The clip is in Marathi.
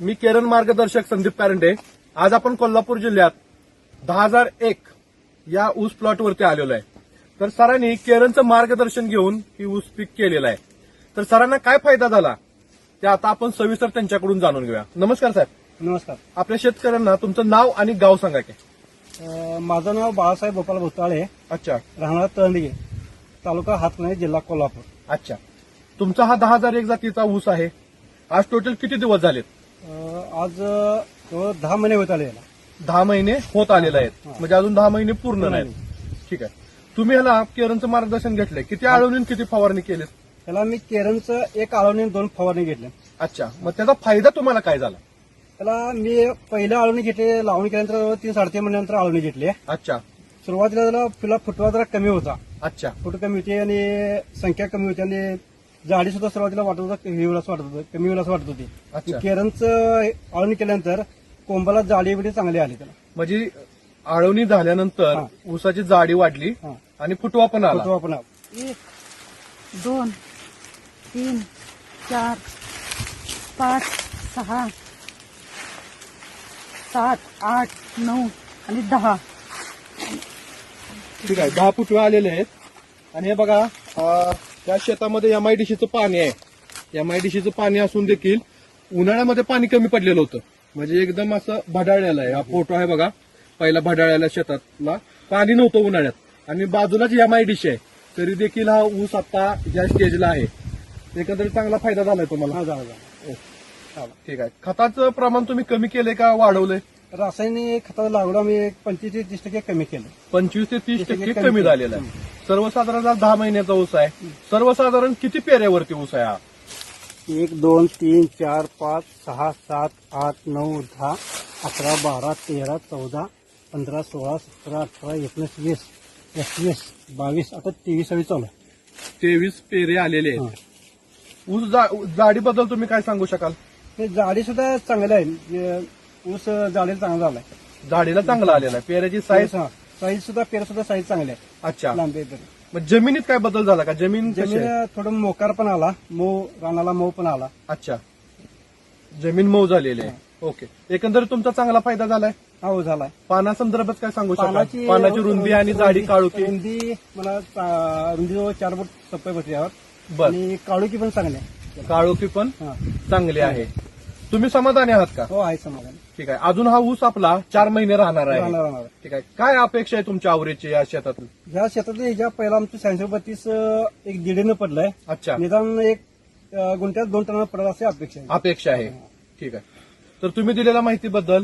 मी केरन मार्गदर्शक संदीप कारंडे आज आपण कोल्हापूर जिल्ह्यात दहा हजार एक या ऊस प्लॉटवरती आलेलो आहे. तर सरांनी केरनचं मार्गदर्शन घेऊन ही ऊस पीक केलेलं आहे. तर सरांना काय फायदा झाला? ते आता आपण सविस्तर त्यांच्याकडून जाणून घेऊया. नमस्कार साहेब नमस्कार. आपल्या शेतकऱ्यांना तुमचं नाव आणि गाव सांगा की. अ, माझं नाव बाळासाहेब गोपाल भुताळे. अच्छा. राहणार तळंडगे तालुका हातकणंगले जिल्हा कोल्हापूर. अच्छा. तुमचा हा दहा हजार एक जातीचा ऊस आहे. आज टोटल किती दिवस झालेत? आज जवळ दहा महिने होत आले याला. दहा महिने होत आलेले आहेत. हा. म्हणजे अजून दहा महिने पूर्ण नाहीत. ठीक आहे. तुम्ही ह्याला केरनचं मार्गदर्शन घेतलंय. किती आळवणी किती फवारणी केली त्याला मी केरनचं एक आळवणी आणि दोन फवारणी घेतले अच्छा. मग त्याचा फायदा तुम्हाला काय झाला? त्याला मी पहिल्या आळवणी घेतली लावणी केल्यानंतर जवळ तीन साडेतीन महिन्यानंतर आळवणी घेतली. अच्छा. सुरुवातीला त्याला फुला फुटवा जरा कमी होता. अच्छा. फुट कमी होती आणि संख्या कमी होती आणि जाडी सुद्धा सुरुवातीला वाटत होतं हे होईल असं वाटत होतं कमी होईल असं वाटत होती. अच्छा. केरनचं आळवणी केल्यानंतर कोंबाला जाडी बिडी चांगली आली त्याला. म्हणजे आळवणी झाल्यानंतर हा. ऊसाची जाडी वाढली हा. आणि फुटवा पण आला. फुटवा पण आला. एक दोन तीन चार पाच सहा सात आठ नऊ आणि दहा. ठीक आहे दहा फुटवे आलेले आहेत. आणि हे बघा अं, त्या शेतामध्ये एमआयडीसीचं पाणी आहे. एमआयडीसीचं पाणी असून देखील उन्हाळ्यामध्ये पाणी कमी पडलेलं होतं. म्हणजे एकदम असं भडाळलेलं आहे. हा फोटो आहे बघा. पहिला भडाळ्याला शेतातला. पाणी नव्हतं उन्हाळ्यात. आणि बाजूलाच एमआयडीसी आहे. तरी देखील हा ऊस आता ज्या स्टेजला आहे. एकंदरीत चांगला फायदा झालाय तुम्हाला. हा झाला झाला. ठीक आहे. खताचं प्रमाण तुम्ही कमी केलंय का वाढवलंय? रासायनिक खताचं लागवड आम्ही एक पंचवीस ते तीस टक्के कमी केलं पंचवीस ते तीस टक्के कमी. झालेला आहे. सर्वसाधारण दहा महिन्याचा ऊस आहे. सर्वसाधारण किती पेऱ्यावरती ऊस आहे हा? एक दोन तीन चार पाच सहा सात आठ नऊ दहा अकरा बारा तेरा चौदा पंधरा सोळा सतरा अठरा एकोणीस वीस एकवीस बावीस आता तेवीसावी चालू आहे. तेवीस पेरे आलेले हा. आहेत ऊस जा- जाडीबद्दल तुम्ही काय सांगू शकाल? ते जाडी सुद्धा चांगली आहे. जे ऊस जाडीला चांगला झालाय. जाडीला चांगला आलेला आहे. पेऱ्याची साईज साईज सुद्धा पेर सुद्धा साईज चांगली आहे. अच्छा. लांबी आहे तरी. मग जमिनीत काय बदल झाला का? जमीन कशी जमीन आहे? थोडं मोकार पण आला. मऊ रानाला मऊ पण आला. अच्छा. जमीन मऊ झालेली आहे. ओके. एकंदरीत तुमचा चांगला फायदा झालाय? हा हो पाना संदर्भात काय सांगू शकाल? पानाची रुंदी आणि जाडी काळुकी रुंदी मला चा- रुंदी जवळ चार फूट टप्पे बसली यावर बर. आणि काळुकी पण चांगली आहे. काळोखी पण हा. चांगली आहे. तुम्ही समाधानी आहात का? हो आहे समाधान. ठीक आहे. अजून हा ऊस आपला चार महिने राहणार आहे. राहणार राहणार. ठीक आहे. काय अपेक्षा आहे तुमच्या आवरेची या शेतातून? ह्या शेतात ह्या पहिला आमचं शहाऐंशी बत्तीस एक दीडीनं पडलंय. अच्छा. निदान एक अं, गुंठ्यात दोन टनानं पडत अशी अपेक्षा आहे. अपेक्षा आहे. ठीक आहे. तर तुम्ही दिलेल्या माहितीबद्दल